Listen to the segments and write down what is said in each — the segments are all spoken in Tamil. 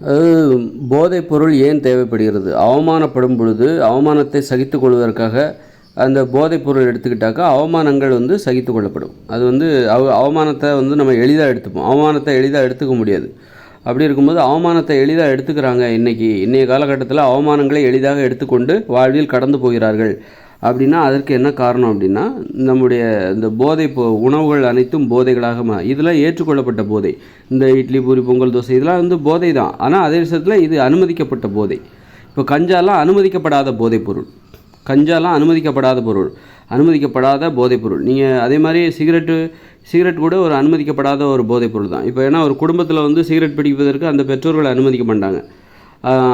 அது போதைப் பொருள் ஏன் தேவைப்படுகிறது? அவமானப்படும் பொழுது அவமானத்தை சகித்து கொள்வதற்காக அந்த போதைப் பொருள் எடுத்துக்கிட்டாக்கா அவமானங்கள் வந்து சகித்து கொள்ளப்படும். அது வந்து அவ அவமானத்தை வந்து நம்ம எளிதாக எடுத்துப்போம். அவமானத்தை எளிதாக எடுத்துக்க முடியாது. அப்படி இருக்கும்போது அவமானத்தை எளிதாக எடுத்துக்கிறாங்க இன்றைக்கி இன்றைய காலகட்டத்தில் அவமானங்களை எளிதாக எடுத்துக்கொண்டு வாழ்வில் கடந்து போகிறார்கள். அப்படின்னா அதற்கு என்ன காரணம் அப்படின்னா நம்முடைய இந்த போதை பொ உணவுகள் அனைத்தும் போதைகளாக மா இதெல்லாம் ஏற்றுக்கொள்ளப்பட்ட போதை. இந்த இட்லி பூரி பொங்கல் தோசை இதெல்லாம் வந்து போதை தான். ஆனால் அதே விஷயத்தில் இது அனுமதிக்கப்பட்ட போதை. இப்போ கஞ்சாலாம் அனுமதிக்கப்படாத போதைப் பொருள். கஞ்சாலாம் அனுமதிக்கப்படாத பொருள். அனுமதிக்கப்படாத போதைப் பொருள். நீங்கள் அதே மாதிரி சிகரெட்டு சிகரெட் கூட ஒரு அனுமதிக்கப்படாத ஒரு போதைப் பொருள் தான். இப்போ ஏன்னா ஒரு குடும்பத்தில் வந்து சிகரெட் பிடிப்பதற்கு அந்த பெற்றோர்கள் அனுமதிக்க மாட்டாங்க.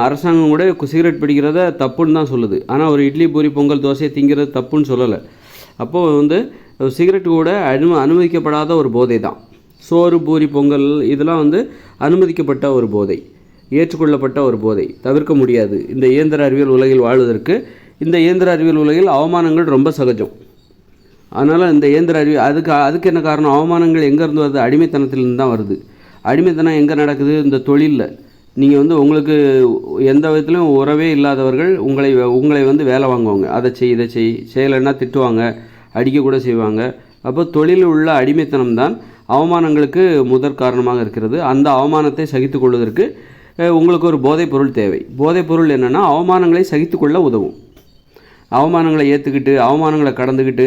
அரசாங்கம் கூட சிகரெட் பிடிக்கிறத தப்புன்னு தான் சொல்லுது. ஆனால் ஒரு இட்லி பூரி பொங்கல் தோசையை திங்கிறது தப்புன்னு சொல்லலை. அப்போது வந்து சிகரெட் கூட அனு அனுமதிக்கப்படாத ஒரு போதை தான். சோறு பூரி பொங்கல் இதெல்லாம் வந்து அனுமதிக்கப்பட்ட ஒரு போதை. ஏற்றுக்கொள்ளப்பட்ட ஒரு போதை. தவிர்க்க முடியாது. இந்த இயந்திர அறிவியல் உலகில் வாழ்வதற்கு இந்த இயந்திர அறிவியல் உலகில் அவமானங்கள் ரொம்ப சகஜம். அதனால் இந்த இயந்திர அறிவி அதுக்கு அதுக்கு என்ன காரணம்? அவமானங்கள் எங்கேருந்து வருது? அடிமைத்தனத்திலிருந்து தான் வருது. அடிமைத்தனம் எங்கே நடக்குது? இந்த தொழிலில். நீங்கள் வந்து உங்களுக்கு எந்த விதத்துலையும் உறவே இல்லாதவர்கள் உங்களை உங்களை வந்து வேலை வாங்குவாங்க. அதை செய் இதை செய் செய்யலைன்னா திட்டுவாங்க அடிக்கக்கூட செய்வாங்க. அப்போ தொழிலில் உள்ள அடிமைத்தனம் தான் அவமானங்களுக்கு முதற் காரணமாக இருக்கிறது. அந்த அவமானத்தை சகித்து கொள்வதற்கு உங்களுக்கு ஒரு போதைப் பொருள் தேவை. போதைப் பொருள் என்னென்னா அவமானங்களை சகித்துக்கொள்ள உதவும். அவமானங்களை ஏற்றுக்கிட்டு அவமானங்களை கடந்துக்கிட்டு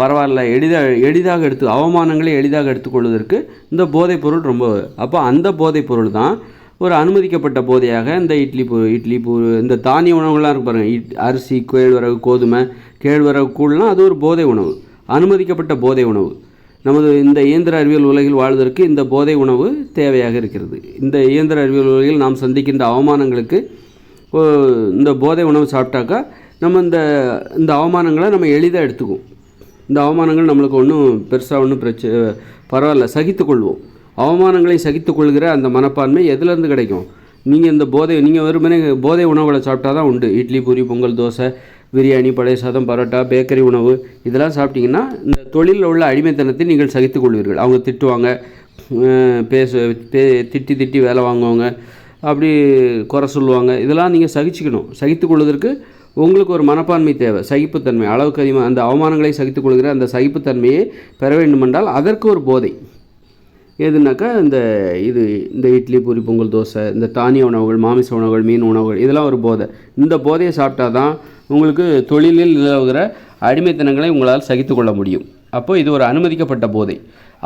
பரவாயில்ல எளிதாக எளிதாக எடுத்து அவமானங்களை எளிதாக எடுத்துக்கொள்வதற்கு இந்த போதைப் பொருள் ரொம்ப அப்போ அந்த போதைப் பொருள் தான் ஒரு அனுமதிக்கப்பட்ட போதையாக இந்த இட்லி பூ இட்லி பூ இந்த தானிய உணவுகள்லாம் இருக்கு பாருங்கள் இட் அரிசி கேழ்வரகு கோதுமை கேழ்வரகு கூழ்லாம் அது ஒரு போதை உணவு. அனுமதிக்கப்பட்ட போதை உணவு. நமது இந்த இயந்திர அறிவியல் உலகில் வாழ்வதற்கு இந்த போதை உணவு தேவையாக இருக்கிறது. இந்த இயந்திர அறிவியல் உலகில் நாம் சந்திக்கின்ற அவமானங்களுக்கு இந்த போதை உணவு சாப்பிட்டாக்கா நம்ம இந்த இந்த அவமானங்களை நம்ம எளிதாக எடுத்துக்குவோம். இந்த அவமானங்கள் நம்மளுக்கு ஒன்றும் பெருசாக ஒன்றும் பிரச்ச பரவாயில்ல அவமானங்களை சகித்து கொள்கிற அந்த மனப்பான்மை எதுலேருந்து கிடைக்கும்? நீங்கள் இந்த போதை நீங்கள் வெறுமனே போதை உணவுகளை சாப்பிட்டா தான் உண்டு. இட்லி பூரி பொங்கல் தோசை பிரியாணி பழைய சாதம் பரோட்டா பேக்கரி உணவு இதெல்லாம் சாப்பிட்டீங்கன்னா இந்த தொழிலில் உள்ள அடிமைத்தனத்தை நீங்கள் சகித்துக் கொள்வீர்கள் அவங்க திட்டுவாங்க பேச பே திட்டி திட்டி வேலை வாங்குவாங்க அப்படி குறை சொல்லுவாங்க. இதெல்லாம் நீங்கள் சகிச்சுக்கணும். சகித்து கொள்வதற்கு உங்களுக்கு ஒரு மனப்பான்மை தேவை. சகிப்புத்தன்மை. அளவுக்கு அதிகமாக அந்த அவமானங்களை சகித்துக் கொள்கிற அந்த சகிப்புத்தன்மையை பெற வேண்டுமென்றால் அதற்கு ஒரு போதை. எதுனாக்கா இந்த இது இந்த இட்லி பூரி பொங்கல் தோசை இந்த தானிய உணவுகள் மாமிச உணவுகள் மீன் உணவுகள் இதெல்லாம் ஒரு போதை. இந்த போதையை சாப்பிட்டா தான் உங்களுக்கு தொழிலில் நிலவுகிற அடிமைத்தனங்களை உங்களால் சகித்துக்கொள்ள முடியும். அப்போது இது ஒரு அனுமதிக்கப்பட்ட போதை.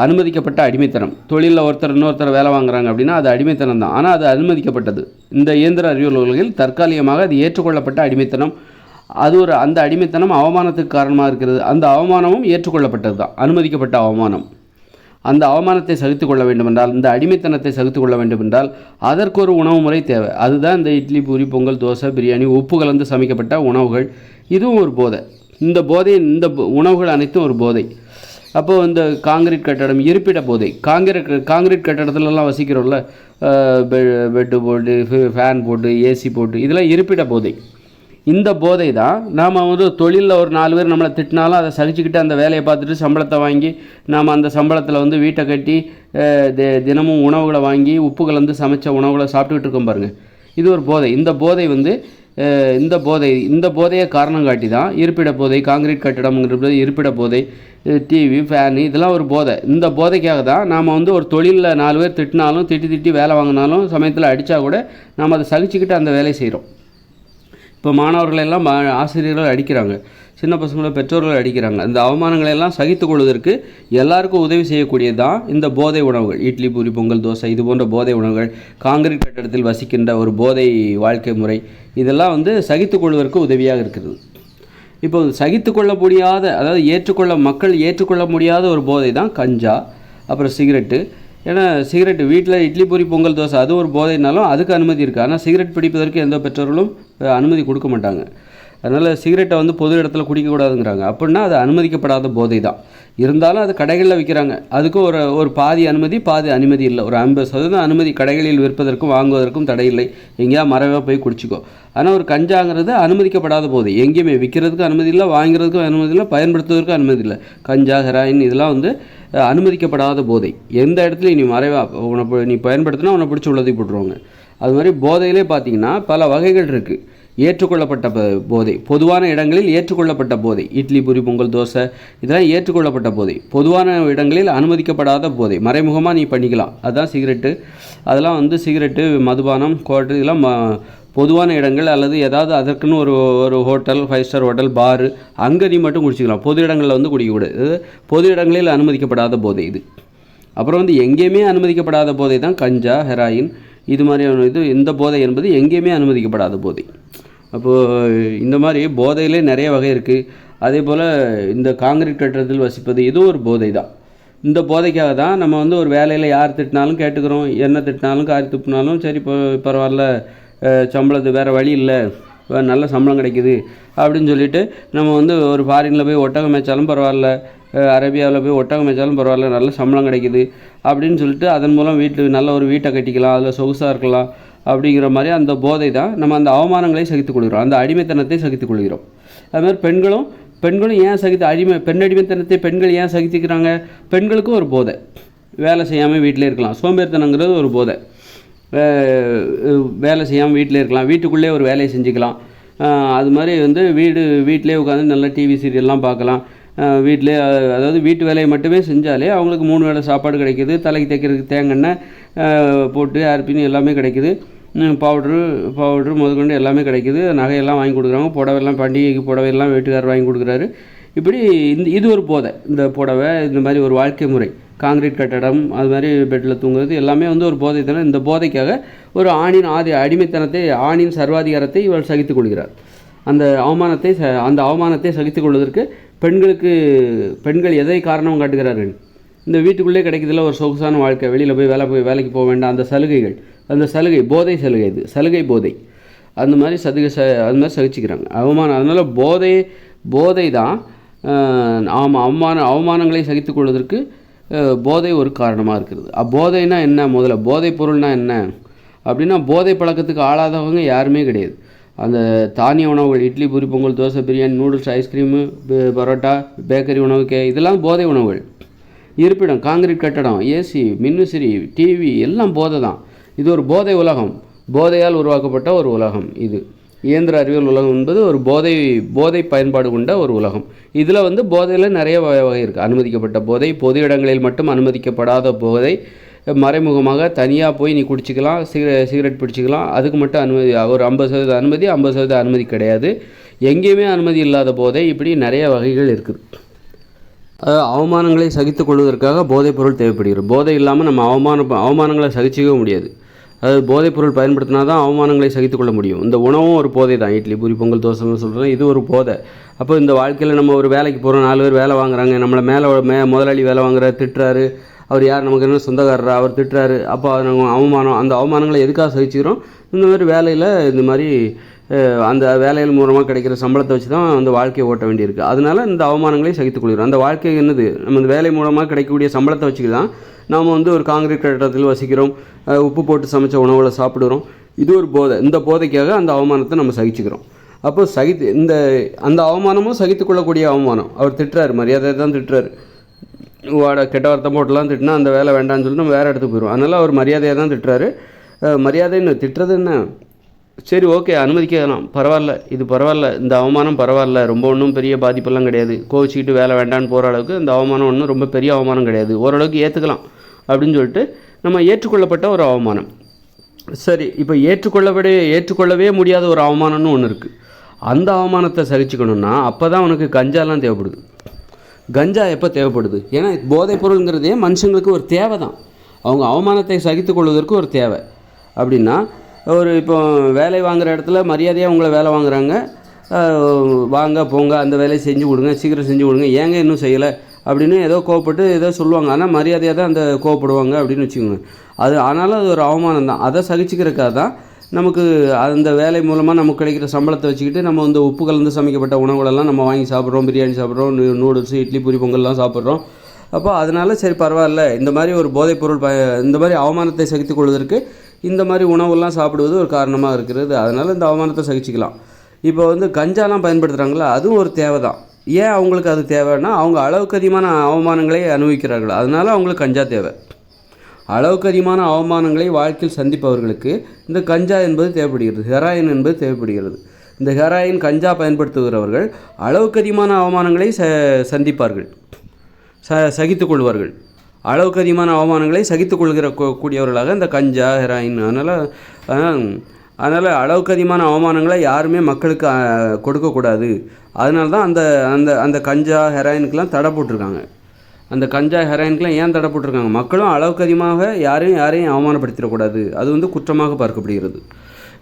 அனுமதிக்கப்பட்ட அடிமைத்தனம். தொழிலில் ஒருத்தர் இன்னொருத்தர் வேலை வாங்குறாங்க அப்படின்னா அது அடிமைத்தனம் தான். ஆனால் அது அனுமதிக்கப்பட்டது. இந்த இயந்திர அறிவியல்களில் தற்காலிகமாக அது ஏற்றுக்கொள்ளப்பட்ட அடிமைத்தனம். அது ஒரு அந்த அடிமைத்தனம் அவமானத்துக்கு காரணமாக இருக்கிறது. அந்த அவமானமும் ஏற்றுக்கொள்ளப்பட்டது தான். அனுமதிக்கப்பட்ட அவமானம். அந்த அவமானத்தை சகித்து கொள்ள வேண்டுமென்றால் இந்த அடிமைத்தனத்தை சகித்து கொள்ள வேண்டுமென்றால் அதற்கு ஒரு உணவு முறை தேவை. அதுதான் இந்த இட்லி பூரி பொங்கல் தோசை பிரியாணி உப்பு கலந்து சமைக்கப்பட்ட உணவுகள். இதுவும் ஒரு போதை. இந்த போதை இந்த உணவுகள் அனைத்தும் ஒரு போதை. அப்போது இந்த காங்கிரீட் கட்டடம் இருப்பிட போதை. காங்கிரீட் காங்கிரீட் கட்டடத்துலலாம் வசிக்கிறோம்ல பெ- பெட்டு போட்டு ஃபேன் போட்டு ஏசி போட்டு இதெல்லாம் இருப்பிட போதை. இந்த போதை தான் நாம் வந்து தொழிலில் ஒரு நாலு பேர் நம்மளை திட்டினாலும் அதை சகிச்சுக்கிட்டு அந்த வேலையை பார்த்துட்டு சம்பளத்தை வாங்கி நாம் அந்த சம்பளத்தில் வந்து வீட்டை கட்டி தி- தினமும் உணவுகளை வாங்கி உப்பு கலந்து சமைச்ச உணவுகளை சாப்பிட்டுக்கிட்டு இருக்கோம் பாருங்கள் இது ஒரு போதை. இந்த போதை வந்து இந்த போதை இந்த போதையை காரணம் காட்டி தான் இருப்பிட போதை காங்கிரீட் கட்டடம்ங்கிறது இருப்பிட போதை டிவி ஃபேனு இதெல்லாம் ஒரு போதை. இந்த போதைக்காக தான் நாம் வந்து ஒரு தொழிலில் நாலு பேர் திட்டினாலும் திட்டி திட்டி வேலை வாங்கினாலும் சமயத்தில் அடித்தா கூட நாம் அதை சகிச்சுக்கிட்டு அந்த வேலையை செய்கிறோம் இப்போ மாணவர்கள் எல்லாம் மா- ஆசிரியர்கள் அடிக்கிறாங்க. சின்ன பசங்களை பெற்றோர்கள் அடிக்கிறாங்க. இந்த அவமானங்களை எல்லாம் சகித்துக் கொள்வதற்கு எல்லாருக்கும் உதவி செய்யக்கூடியது தான் இந்த போதை உணவுகள். இட்லி பூரி பொங்கல் தோசை இது போன்ற போதை உணவுகள். காங்கிரீட் கட்டடத்தில் வசிக்கின்ற ஒரு போதை வாழ்க்கை முறை. இதெல்லாம் வந்து சகித்து கொள்வதற்கு உதவியாக இருக்கிறது. இப்போ சகித்து கொள்ள முடியாத அதாவது ஏற்றுக்கொள்ள மக்கள் ஏற்றுக்கொள்ள முடியாத ஒரு போதை தான் கஞ்சா அப்புறம் சிகரெட்டு. ஏன்னா சிகரெட் வீட்டில் இட்லி பூரி பொங்கல் தோசை அது ஒரு போதைனாலும் அதுக்கு அனுமதி இருக்குது ஆனால் சிகரெட் பிடிப்பதற்கு எந்த பெற்றோர்களும் அனுமதி கொடுக்க மாட்டாங்க. அதனால் சிகரெட்டை வந்து பொது இடத்துல குடிக்கக்கூடாதுங்கிறாங்க. அப்படின்னா அது அனுமதிக்கப்படாத போதை தான் இருந்தாலும் அது கடைகளில் விற்கிறாங்க. அதுக்கும் ஒரு ஒரு பாதி அனுமதி பாதி அனுமதி இல்லை. ஒரு ஐம்பது சதவீதம் அனுமதி கடைகளில் விற்பதற்கும் வாங்குவதற்கும் தடை இல்லை. எங்கேயா மறைவாக போய் குடிச்சிக்கோ. ஆனால் ஒரு கஞ்சாங்கிறது அனுமதிக்கப்படாத போதை. எங்கேயுமே விற்கிறதுக்கு அனுமதி இல்லை வாங்குறதுக்கும் அனுமதி இல்லை பயன்படுத்துவதற்கும் அனுமதி இல்லை. கஞ்சா ஹெராயின் இதெல்லாம் வந்து அனுமதிக்கப்படாத போதை. எந்த இடத்துலையும் நீ மறைவா உன்னை நீ பயன்படுத்தினா உன்னை பிடிச்சி உள்ளதை போட்டுருவாங்க. அது மாதிரி போதையிலே பார்த்தீங்கன்னா பல வகைகள் இருக்குது ஏற்றுக்கொள்ளப்பட்ட போதை. பொதுவான இடங்களில் ஏற்றுக்கொள்ளப்பட்ட போதை. இட்லி பூரி பொங்கல் தோசை இதெல்லாம் ஏற்றுக்கொள்ளப்பட்ட போதை. பொதுவான இடங்களில் அனுமதிக்கப்படாத போதை. மறைமுகமாக நீ பண்ணிக்கலாம். அதுதான் சிகரெட்டு. அதெல்லாம் வந்து சிகரெட்டு மதுபானம் கோட்டு இதெல்லாம் ம- பொதுவான இடங்கள் அல்லது ஏதாவது அதற்குன்னு ஒரு ஒரு ஹோட்டல் ஃபைவ் ஸ்டார் ஹோட்டல் பாரு அங்கே நீ மட்டும் குடிச்சிக்கலாம். பொது இடங்களில் வந்து குடிக்கக்கூடாது. பொது இடங்களில் அனுமதிக்கப்படாத போதை இது. அப்புறம் வந்து எங்கேயுமே அனுமதிக்கப்படாத போதை தான் கஞ்சா ஹெராயின் இது மாதிரியான இது இந்த போதை என்பது எங்கேயுமே அனுமதிக்கப்படாத போதை. அப்போது இந்த மாதிரி போதையிலே நிறைய வகை இருக்குது அதே போல் இந்த காங்கிரீட் கட்டடத்தில் வசிப்பது இதுவும் ஒரு போதை தான் இந்த போதைக்காக தான் நம்ம வந்து ஒரு வேலையில் யார் திட்டினாலும் கேட்டுக்கிறோம். என்ன திட்டினாலும் காரி துப்புனாலும் சரி இப்போ பரவாயில்ல சம்பளத்து வேறு வழி இல்லை. நல்ல சம்பளம் கிடைக்குது அப்படின்னு சொல்லிட்டு நம்ம வந்து ஒரு ஃபாரினில் போய் ஒட்டகம் மேய்ச்சாலும் பரவாயில்ல அரேபியாவில் போய் ஒட்டகம் மேய்ச்சாலும் பரவாயில்ல நல்ல சம்பளம் கிடைக்குது அப்படின்னு சொல்லிட்டு அதன் மூலம் வீட்டு நல்ல ஒரு வீட்டை கட்டிக்கலாம் அதில் சொகுசாக இருக்கலாம். அப்படிங்கிற மாதிரி அந்த போதை தான் நம்ம அந்த அவமானங்களை சகித்துக் கொள்கிறோம். அந்த அடிமைத்தனத்தை சகித்துக் கொள்கிறோம். அது மாதிரி பெண்களும் பெண்களும் ஏன் சகித்து அடிமை பெண் அடிமைத்தனத்தை பெண்கள் ஏன் சகித்துக்கிறாங்க பெண்களுக்கும் ஒரு போதை. வேலை செய்யாமல் வீட்டிலே இருக்கலாம். சோம்பேறித்தனங்கிறது ஒரு போதை. வேலை செய்யாமல் வீட்டிலே இருக்கலாம். வீட்டுக்குள்ளே ஒரு வேலையை செஞ்சுக்கலாம். அது மாதிரி வந்து வீடு வீட்டிலே உட்காந்து நல்லா டிவி சீரியல்லாம் பார்க்கலாம். வீட்டிலே அதாவது வீட்டு வேலையை மட்டுமே செஞ்சாலே அவங்களுக்கு மூணு வேளை சாப்பாடு கிடைக்குது. தலைக்கு தைக்கிறதுக்கு தேங்காய் போட்டு அரிப்பின்னு எல்லாமே கிடைக்குது. பவுட்ரு பவுட்ரு முதற்கொண்டு எல்லாமே கிடைக்குது. நகையெல்லாம் வாங்கி கொடுக்குறாங்க புடவைலாம் பண்டிகைக்கு புடவையெல்லாம் வீட்டுக்காரர் வாங்கி கொடுக்குறாரு. இப்படி இந்த இது ஒரு போதை. இந்த புடவை இந்த மாதிரி ஒரு வாழ்க்கை முறை. காங்கிரீட் கட்டடம் அது மாதிரி பெட்டில் தூங்குறது எல்லாமே வந்து ஒரு போதை தானே இந்த போதைக்காக ஒரு ஆணின் ஆதி அடிமைத்தனத்தை ஆணின் சர்வாதிகாரத்தை இவள் சகித்துக் கொள்கிறார் அந்த அவமானத்தை ச- அந்த அவமானத்தை சகித்துக் கொள்வதற்கு பெண்களுக்கு பெண்கள் எதை காரணம் காட்டுகிறார்கள்? இந்த வீட்டுக்குள்ளே கிடைக்கிறதுல ஒரு சொகுசான வாழ்க்கை வெளியில் போய் வேலை போய் வேலைக்கு போக வேண்டாம். அந்த சலுகைகள் அந்த சலுகை போதை சலுகை இது சலுகை போதை. அந்த மாதிரி சதுக ச அது மாதிரி சகிச்சுக்கிறாங்க. அவமானம் அதனால் போதை போதை தான் ஆமாம் அவமான அவமானங்களை சகித்துக் கொள்வதற்கு போதை ஒரு காரணமாக இருக்கிறது. அ, போதைனா என்ன முதல்ல? போதைப் பொருள்னால் என்ன? அப்படின்னா போதை பழக்கத்துக்கு ஆளாதவங்க யாருமே கிடையாது. அந்த தானிய உணவுகள் idli puri pongal dosa biryani noodles ice cream parotta bakery உணவு கே இதெல்லாம் போதை உணவுகள். இருப்பிடம் காங்கிரீட் கட்டடம் ஏசி மின்னுசிறி டிவி எல்லாம் போதை தான். இது ஒரு போதை உலகம். போதையால் உருவாக்கப்பட்ட ஒரு உலகம் இது. இயந்திர அறிவியல் உலகம் என்பது ஒரு போதை போதை பயன்பாடு கொண்ட ஒரு உலகம். இதில் வந்து போதையில் நிறைய வகை வகை இருக்குது அனுமதிக்கப்பட்ட போதை பொது இடங்களில் மட்டும் அனுமதிக்கப்படாத போதை மறைமுகமாக தனியாக போய் நீ குடிச்சிக்கலாம் சிகரெ சிகரெட் பிடிச்சிக்கலாம். அதுக்கு மட்டும் அனுமதி ஒரு ஐம்பது சதவீத அனுமதி ஐம்பது சதவீத அனுமதி கிடையாது. எங்கேயுமே அனுமதி இல்லாத போதை இப்படி நிறைய வகைகள் இருக்குது. அவமானங்களை சகித்து கொள்வதற்காக போதைப்பொருள் தேவைப்படுகிறது. போதை இல்லாமல் நம்ம அவமான அவமானங்களை சகிச்சிக்கவே முடியாது. அதாவது போதைப்பொருள் பயன்படுத்தினா தான் அவமானங்களை சகித்து கொள்ள முடியும். இந்த உணவும் ஒரு போதை தான். இட்லி பூரி பொங்கல் தோசைன்னு சொல்கிறோம் இது ஒரு போதை. அப்போ இந்த வாழ்க்கையில் நம்ம ஒரு வேலைக்கு போகிறோம் நாலு பேர் வேலை வாங்குறாங்க. நம்மளை மேலே மே முதலாளி வேலை வாங்குறாரு திட்டுறாரு. அவர் யார் நமக்கு என்ன சொந்தக்காரரா அவர் திட்டுறாரு அப்போ நாங்கள் நம்ம அவமானம் அந்த அவமானங்களை எதுக்காக சகிச்சுக்கிறோம்? இந்த மாதிரி வேலையில் இந்த மாதிரி அந்த வேலைகள் மூலமாக கிடைக்கிற சம்பளத்தை வச்சு தான் அந்த வாழ்க்கையை ஓட்ட வேண்டியிருக்கு. அதனால இந்த அவமானங்களையும் சகித்து கொள்கிறோம். அந்த வாழ்க்கை என்னது? நம்ம இந்த வேலை மூலமாக கிடைக்கக்கூடிய சம்பளத்தை வச்சுக்கிட்டு தான் நாம் வந்து ஒரு காங்கிரீட் கட்டடத்தில் வசிக்கிறோம் உப்பு போட்டு சமைச்ச உணவுகளை சாப்பிடுறோம். இது ஒரு போதை. இந்த போதைக்காக அந்த அவமானத்தை நம்ம சகிச்சுக்கிறோம். அப்போ சகித்து இந்த அந்த அவமானமும் சகித்துக்கொள்ளக்கூடிய அவமானம். அவர் திட்டுறாரு மரியாதை தான் திட்டுறாரு. வாட கெட்ட வார்த்தை போட்டுலாம் திட்டினா அந்த வேலை வேண்டாம்னு சொல்லிட்டு நம்ம வேறு இடத்துக்கு போயிடுவோம் அதனால் அவர் மரியாதையாக தான் திட்டுறாரு. மரியாதைன்னு திட்டுறது என்ன? சரி ஓகே அனுமதிக்கலாம். பரவாயில்ல இது பரவாயில்ல. இந்த அவமானம் பரவாயில்ல. ரொம்ப ஒன்றும் பெரிய பாதிப்பெல்லாம் கிடையாது. கோவிச்சிக்கிட்டு வேலை வேண்டான்னு போகிற அளவுக்கு இந்த அவமானம் ஒன்றும் ரொம்ப பெரிய அவமானம் கிடையாது. ஓரளவுக்கு ஏற்றுக்கலாம் அப்படின்னு சொல்லிட்டு நம்ம ஏற்றுக்கொள்ளப்பட்ட ஒரு அவமானம். சரி இப்போ ஏற்றுக்கொள்ளப்பட ஏற்றுக்கொள்ளவே முடியாத ஒரு அவமானம்னு ஒன்று இருக்குது அந்த அவமானத்தை சகிச்சுக்கணும்னா அப்போ தான் உனக்கு கஞ்சாலாம் தேவைப்படுது. கஞ்சா எப்போ தேவைப்படுது? ஏன்னா போதைப் பொருளுங்கிறதே மனுஷங்களுக்கு ஒரு தேவை தான் அவங்க அவமானத்தை சகித்து கொள்வதற்கு ஒரு தேவை. அப்படின்னா ஒரு இப்போ வேலை வாங்குகிற இடத்துல மரியாதையாக உங்களை வேலை வாங்குறாங்க. வாங்க போங்க அந்த வேலையை செஞ்சு கொடுங்க சீக்கிரம் செஞ்சு கொடுங்க ஏங்க இன்னும் செய்யலை? அப்படின்னு ஏதோ கோவப்பட்டு ஏதோ சொல்லுவாங்க. ஆனால் மரியாதையாக தான் அந்த கோவப்படுவாங்க அப்படின்னு வச்சுக்கோங்க. அது ஆனாலும் அது ஒரு அவமானம் தான் அதை சகிச்சுக்கிறக்காக தான் நமக்கு அந்த வேலை மூலமாக நமக்கு கிடைக்கிற சம்பளத்தை வச்சுக்கிட்டு நம்ம வந்து உப்பு கலந்து சமைக்கப்பட்ட உணவுகளெல்லாம் நம்ம வாங்கி சாப்பிட்றோம் பிரியாணி சாப்பிட்றோம் நூடுல்ஸ் இட்லி பூரி பொங்கல்லாம் சாப்பிட்றோம். அப்போ அதனால சரி பரவாயில்ல இந்த மாதிரி ஒரு போதைப்பொருள் ப இந்த மாதிரி அவமானத்தை சகித்து கொள்வதற்கு இந்த மாதிரி உணவுலாம் சாப்பிடுவது ஒரு காரணமாக இருக்கிறது. அதனால் இந்த அவமானத்தை சகிச்சிக்கலாம். இப்போ வந்து கஞ்சாலாம் பயன்படுத்துகிறாங்களா அதுவும் ஒரு தேவை தான் ஏன் அவங்களுக்கு அது தேவைன்னா அவங்க அளவுக்கு அதிகமான அவமானங்களை அனுபவிக்கிறார்கள். அதனால் அவங்களுக்கு கஞ்சா தேவை. அளவுக்கு அதிகமான அவமானங்களை வாழ்க்கையில் சந்திப்பவர்களுக்கு இந்த கஞ்சா என்பது தேவைப்படுகிறது. ஹெராயின் என்பது தேவைப்படுகிறது. இந்த ஹெராயின் கஞ்சா பயன்படுத்துகிறவர்கள் அளவுக்கு அதிகமான அவமானங்களை ச சந்திப்பார்கள். ச சகித்து கொள்வார்கள். அளவுக்கு அதிகமான அவமானங்களை சகித்து கொள்கிற கூடியவர்களாக இந்த கஞ்சா ஹெராயின் அதனால் அதனால் அளவுக்கு அதிகமான அவமானங்களை யாருமே மக்களுக்கு கொடுக்கக்கூடாது அதனால தான் அந்த அந்த அந்த கஞ்சா ஹெராயினுக்கெல்லாம் தடை போட்டிருக்காங்க. அந்த கஞ்சா ஹெராயின்க்கெலாம் ஏன் தடை போட்டிருக்காங்க? மக்களும் அளவுக்கு அதிகமாக யாரையும் யாரையும் அவமானப்படுத்திடக்கூடாது. அது வந்து குற்றமாக பார்க்கப்படுகிறது.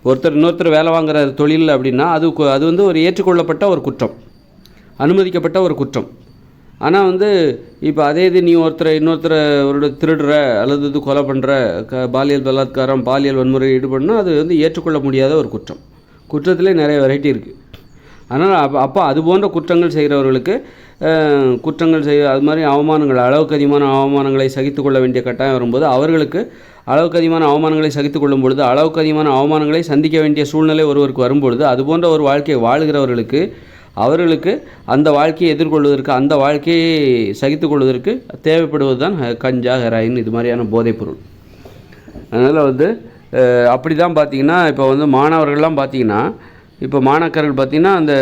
ஒருத்தர் இன்னொருத்தர் வேலை வாங்குற தொழில் அப்படின்னா அது கு- அது வந்து ஒரு ஏற்றுக்கொள்ளப்பட்ட ஒரு குற்றம். அனுமதிக்கப்பட்ட ஒரு குற்றம். ஆனால் வந்து இப்போ அதே இது நீ ஒருத்தரை இன்னொருத்தரை ஒரு திருடுற அல்லது இது கொலை பண்ணுற க பாலியல் பலாத்காரம் பாலியல் வன்முறை ஈடுபடணும் அது வந்து ஏற்றுக்கொள்ள முடியாத ஒரு குற்றம். குற்றத்திலே நிறைய வெரைட்டி இருக்குது அதனால் அப்போ அப்போ அது போன்ற குற்றங்கள் செய்கிறவர்களுக்கு குற்றங்கள் செய்ய அது மாதிரி அவமானங்கள் அளவுக்கு அதிகமான அவமானங்களை சகித்து கொள்ள வேண்டிய கட்டாயம் வரும்போது அவர்களுக்கு அளவுக்கு அதிகமான அவமானங்களை சகித்து கொள்ளும் பொழுது அளவுக்கு அதிகமான அவமானங்களை சந்திக்க வேண்டிய சூழ்நிலை ஒருவருக்கு வரும்பொழுது அது போன்ற ஒரு வாழ்க்கையை வாழ்கிறவர்களுக்கு அவர்களுக்கு அந்த வாழ்க்கையை எதிர்கொள்வதற்கு அந்த வாழ்க்கையை சகித்து கொள்வதற்கு தேவைப்படுவது தான் கஞ்சா ஹெராயின் இது மாதிரியான போதைப்பொருள் அதனால் வந்து அப்படி தான் பார்த்தீங்கன்னா இப்போ வந்து மாணவர்கள்லாம் பார்த்திங்கன்னா இப்போ மாணாக்கர்கள் பார்த்திங்கன்னா அந்த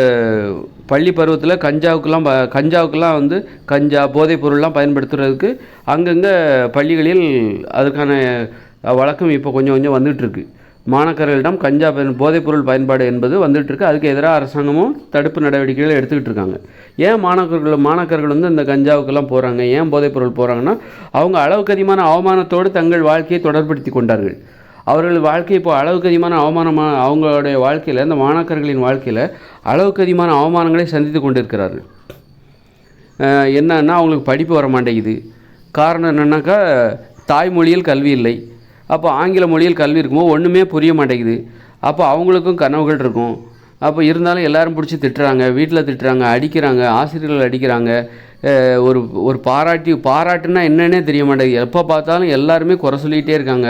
பள்ளி பருவத்தில் கஞ்சாவுக்கெல்லாம் ப கஞ்சாவுக்கெல்லாம் வந்து கஞ்சா போதைப் பொருள்லாம் அங்கங்கே பள்ளிகளில் அதுக்கான வழக்கம் இப்போ கொஞ்சம் கொஞ்சம் வந்துகிட்ருக்கு மாணாக்கர்களிடம் கஞ்சா பயன் போதைப்பொருள் பயன்பாடு என்பது வந்துகிட்ருக்கு அதுக்கு எதிராக அரசாங்கமும் தடுப்பு நடவடிக்கைகளை எடுத்துக்கிட்டு இருக்காங்க. ஏன் மாணாக்கர்கள் மாணாக்கர்கள் வந்து இந்த கஞ்சாவுக்கெல்லாம் போகிறாங்க ஏன் போதைப்பொருள் போகிறாங்கன்னா அவங்க அளவுக்கு அதிகமான அவமானத்தோடு தங்கள் வாழ்க்கையை தொடர்படுத்தி கொண்டார்கள். அவர்கள் வாழ்க்கை இப்போ அளவுக்கு அதிகமான அவமானமான அவங்களுடைய வாழ்க்கையில் இந்த மாணாக்கர்களின் வாழ்க்கையில் அளவுக்கு அதிகமான அவமானங்களை சந்தித்து கொண்டிருக்கிறார்கள். என்னன்னா அவங்களுக்கு படிப்பு வர மாட்டேங்குது காரணம் என்னன்னாக்கா தாய்மொழியில் கல்வி இல்லை. அப்போ ஆங்கில மொழியில் கல்வி இருக்கும்போது ஒன்றுமே புரிய மாட்டேங்குது. அப்போ அவங்களுக்கும் கனவுகள் இருக்கும். அப்போ இருந்தாலும் எல்லாரும் பிடிச்சி திட்டுறாங்க வீட்டில் திட்டுறாங்க அடிக்கிறாங்க ஆசிரியர்கள் அடிக்கிறாங்க. ஒரு ஒரு பாராட்டி பாராட்டுனா என்னன்னே தெரிய மாட்டேங்குது. எப்போ பார்த்தாலும் எல்லாருமே குறை சொல்லிகிட்டே இருக்காங்க.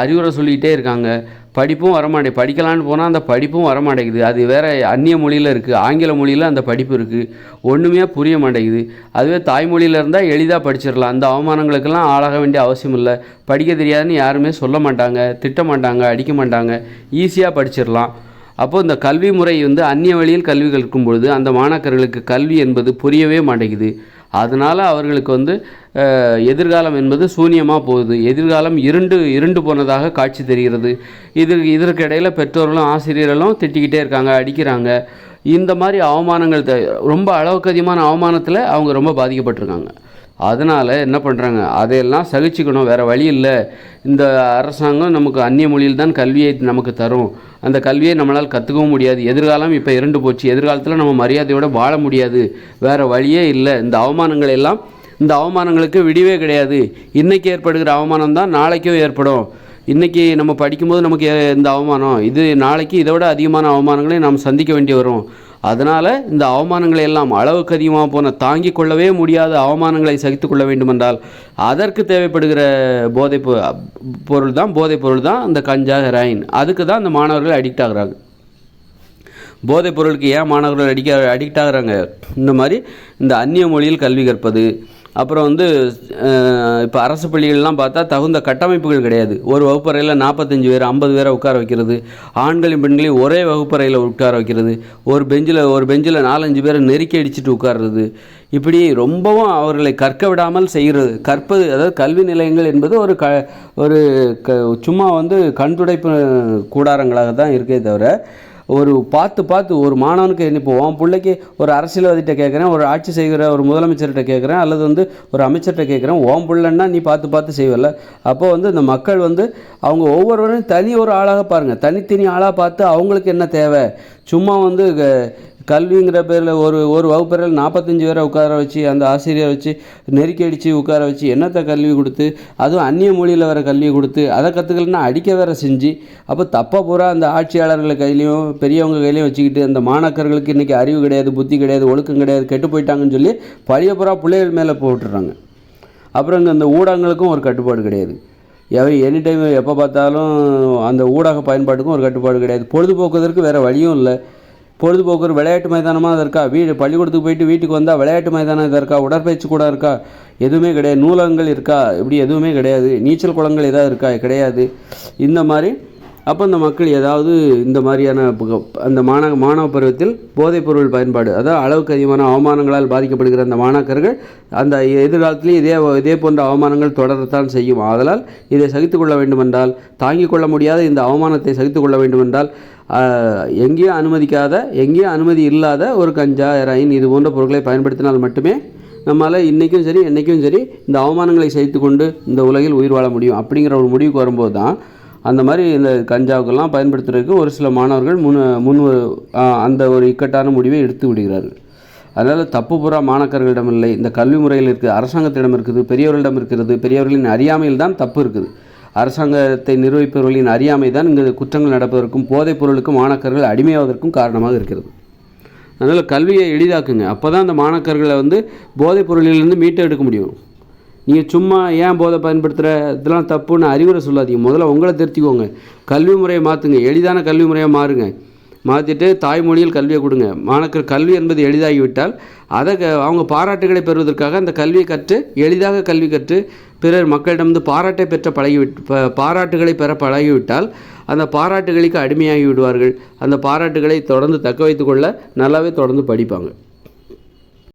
அறிவுரை சொல்லிக்கிட்டே இருக்காங்க. படிப்பும் வரமாட்டே படிக்கலான்னு போனால் அந்த படிப்பும் வரமாட்டேங்குது. அது வேறு அந்நிய மொழியில் இருக்குது ஆங்கில மொழியில் அந்த படிப்பு இருக்குது ஒன்றுமே புரிய மாட்டேங்குது. அதுவே தாய்மொழியில் இருந்தால் எளிதாக படிச்சிடலாம் அந்த அவமானங்களுக்கெல்லாம் ஆளாக வேண்டிய அவசியம் இல்லை. படிக்க தெரியாதுன்னு யாருமே சொல்ல மாட்டாங்க திட்ட மாட்டாங்க அடிக்க மாட்டாங்க. ஈஸியாக படிச்சிடலாம் அப்போது இந்த கல்வி முறை வந்து அந்நிய வழியில் கல்வி கற்கும் பொழுது அந்த மாணாக்கர்களுக்கு கல்வி என்பது புரியவே மாட்டேங்குது. அதனால் அவர்களுக்கு வந்து எதிர்காலம் என்பது சூனியமாக போகுது. எதிர்காலம் இருண்டு இருண்டு போனதாக காட்சி தெரிகிறது. இது இதற்கு பெற்றோர்களும் ஆசிரியர்களும் திட்டிக்கிட்டே இருக்காங்க அடிக்கிறாங்க. இந்த மாதிரி அவமானங்கள் த- ரொம்ப அளவுக்கு அதிகமான அவமானத்தில் அவங்க ரொம்ப பாதிக்கப்பட்டிருக்காங்க. அதனால் என்ன பண்ணுறாங்க அதையெல்லாம் சகிச்சுக்கணும். வேறு வழி இல்லை. இந்த அரசாங்கம் நமக்கு அந்நிய மொழியில் தான் கல்வியை நமக்கு தரும். அந்த கல்வியை நம்மளால் கற்றுக்கவும் முடியாது. எதிர்காலம் இப்போ இருண்டு போச்சு. எதிர்காலத்தில் நம்ம மரியாதையோடு வாழ முடியாது. வேறு வழியே இல்லை. இந்த அவமானங்கள் எல்லாம் இந்த அவமானங்களுக்கு விடிவே கிடையாது. இன்றைக்கி ஏற்படுகிற அவமானம் தான் நாளைக்கும் ஏற்படும். இன்றைக்கி நம்ம படிக்கும்போது நமக்கு இந்த அவமானம். இது நாளைக்கு இதை விட அதிகமான அவமானங்களை நாம் சந்திக்க வேண்டி வரும். அதனால் இந்த அவமானங்களை எல்லாம் அளவுக்கு அதிகமாக போன தாங்கிக் கொள்ளவே முடியாத அவமானங்களை சகித்து கொள்ள வேண்டுமென்றால் அதற்கு தேவைப்படுகிற போதை பொருள் தான் போதைப் பொருள் தான் இந்த கஞ்சா ஹெராயின். அதுக்கு தான் இந்த மாணவர்கள் அடிக்ட் ஆகுறாங்க. போதைப் பொருளுக்கு ஏன் மாணவர்கள் அடிக்க அடிக்ட் ஆகுறாங்க? இந்த மாதிரி இந்த அந்நிய மொழியில் கல்வி கற்பது அப்புறம் வந்து இப்போ அரசு பள்ளிகள்லாம் பார்த்தா தகுந்த கட்டமைப்புகள் கிடையாது. ஒரு வகுப்பறையில் நாற்பத்தஞ்சு பேர் ஐம்பது பேரை உட்கார வைக்கிறது. ஆண்களையும் பெண்களையும் ஒரே வகுப்பறையில் உட்கார வைக்கிறது. ஒரு பெஞ்சில் ஒரு பெஞ்சில் நாலஞ்சு பேரை நெருக்கி அடிச்சுட்டு உட்கார்றது. இப்படி ரொம்பவும் அவர்களை கற்க விடாமல் செய்கிறது. கற்பது அதாவது கல்வி நிலையங்கள் என்பது ஒரு க ஒரு க சும்மா வந்து கண்துடைப்பு கூடாரங்களாக தான் இருக்கே தவிர ஒரு பார்த்து பார்த்து ஒரு மாணவனுக்கு என்ன இப்போ உன் பிள்ளைக்கு ஒரு அரசியல்வாதிகிட்ட கேட்குறேன் ஒரு ஆட்சி செய்கிற ஒரு முதலமைச்சர்கிட்ட கேட்குறேன் அல்லது வந்து ஒரு அமைச்சர்கிட்ட கேட்குறேன் உன் பிள்ளைன்னா நீ பார்த்து பார்த்து செய்வல அப்போ வந்து இந்த மக்கள் வந்து அவங்க ஒவ்வொருவரும் தனி ஒரு ஆளாக பாருங்கள் தனித்தனி ஆளாக பார்த்து அவங்களுக்கு என்ன தேவை? சும்மா வந்து க- கல்விங்கிற பேரில் ஒரு ஒரு வகுப்பறையில் நாற்பத்தஞ்சு பேரை உட்கார வச்சு அந்த ஆசிரியரை வச்சு நெருக்கி அடித்து உட்கார வச்சு என்னத்தை கல்வி கொடுத்து அதுவும் அந்நிய மொழியில் வர கல்வி கொடுத்து அதை கற்றுக்கலன்னா அடிக்க வேற செஞ்சு அப்போ தப்பாக பூரா அந்த ஆட்சியாளர்கள் கையிலையும் பெரியவங்க கையிலையும் வச்சுக்கிட்டு அந்த மாணாக்கர்களுக்கு இன்றைக்கி அறிவு கிடையாது புத்தி கிடையாது ஒழுக்கம் கிடையாது கெட்டு போயிட்டாங்கன்னு சொல்லி பழைய பூரா பிள்ளைகள் மேலே போட்டுடுறாங்க. அப்புறம் இங்கே அந்த ஊடகங்களுக்கும் ஒரு கட்டுப்பாடு கிடையாது. எவ எனி டைம் எப்போ பார்த்தாலும் அந்த ஊடக பயன்பாட்டுக்கும் ஒரு கட்டுப்பாடு கிடையாது. பொழுதுபோக்குவதற்கு வேறு வழியும் இல்லை. பொழுதுபோக்கு விளையாட்டு மைதானமாக அது இருக்கா வீடு பள்ளிக்கூடத்துக்கு போயிட்டு வீட்டுக்கு வந்தால் விளையாட்டு மைதானம் இதாக இருக்கா உடற்பயிற்சி கூட இருக்கா? எதுவுமே கிடையாது. நூலகங்கள் இருக்கா? இப்படி எதுவுமே கிடையாது. நீச்சல் குளங்கள் எதாவது இருக்கா? கிடையாது. இந்த மாதிரி அப்போ இந்த மக்கள் ஏதாவது இந்த மாதிரியான அந்த மாணவ மாணவ பருவத்தில் போதைப்பொருள் பயன்பாடு அதாவது அளவுக்கு அதிகமான அவமானங்களால் பாதிக்கப்படுகிற அந்த மாணாக்கர்கள் அந்த எதிர்காலத்திலேயே இதே இதே போன்ற அவமானங்கள் தொடரத்தான் செய்யும். ஆதலால் இதை சகித்து கொள்ள வேண்டுமென்றால் தாங்கிக் கொள்ள முடியாத இந்த அவமானத்தை சகித்து கொள்ள வேண்டுமென்றால் எங்கேயும் அனுமதிக்காத எங்கேயும் அனுமதி இல்லாத ஒரு கஞ்சா ஹெராயின் இது போன்ற பொருட்களை பயன்படுத்தினால் மட்டுமே நம்மளால் இன்றைக்கும் சரி என்றைக்கும் சரி இந்த அவமானங்களை சகித்து கொண்டு இந்த உலகில் உயிர் வாழ முடியும். அப்படிங்கிற ஒரு முடிவுக்கு வரும்போது தான் அந்த மாதிரி இந்த கஞ்சாவுக்கெல்லாம் பயன்படுத்துறதுக்கு ஒரு சில மாணவர்கள் முன் முன் அந்த ஒரு இக்கட்டான முடிவை எடுத்து விடுகிறார்கள். அதனால் தப்பு புறா மாணாக்கர்களிடம் இல்லை. இந்த கல்வி முறையில் இருக்குது அரசாங்கத்திடம் இருக்குது பெரியவர்களிடம் இருக்கிறது பெரியவர்களின் அறியாமையில் தான் தப்பு இருக்குது. அரசாங்கத்தை நிர்வகிப்பவர்களின் அறியாமை தான் இங்கு குற்றங்கள் நடப்பதற்கும் போதைப் பொருளுக்கும் மாணாக்கர்கள் அடிமையாவதற்கும் காரணமாக இருக்கிறது. அதனால் கல்வியை எளிதாக்குங்க. அப்போ தான் அந்த மாணாக்கர்களை வந்து போதைப் பொருளிலிருந்து மீட்டு எடுக்க முடியும். நீங்கள் சும்மா ஏன் போதை பயன்படுத்துகிற இதெல்லாம் தப்புன்னு அறிவுரை சொல்லாதீங்க. முதல்ல உங்களை திருத்திக்கோங்க. கல்வி முறையை மாற்றுங்க எளிதான கல்வி முறையாக மாறுங்க. மாற்றிட்டு தாய்மொழியில் கல்வியை கொடுங்க. மாணக்கர் கல்வி என்பது எளிதாகிவிட்டால் அதை க- அவங்க பாராட்டுகளை பெறுவதற்காக அந்த கல்வியை கற்று எளிதாக கல்வி கற்று பிறர் மக்களிடம் பாராட்டை பெற்ற பழகிவிட் ப- பாராட்டுகளை பெற பழகிவிட்டால் அந்த பாராட்டுகளுக்கு அடிமையாகி விடுவார்கள். அந்த பாராட்டுகளை தொடர்ந்து தக்க வைத்துக்கொள்ள நல்லாவே தொடர்ந்து படிப்பாங்க.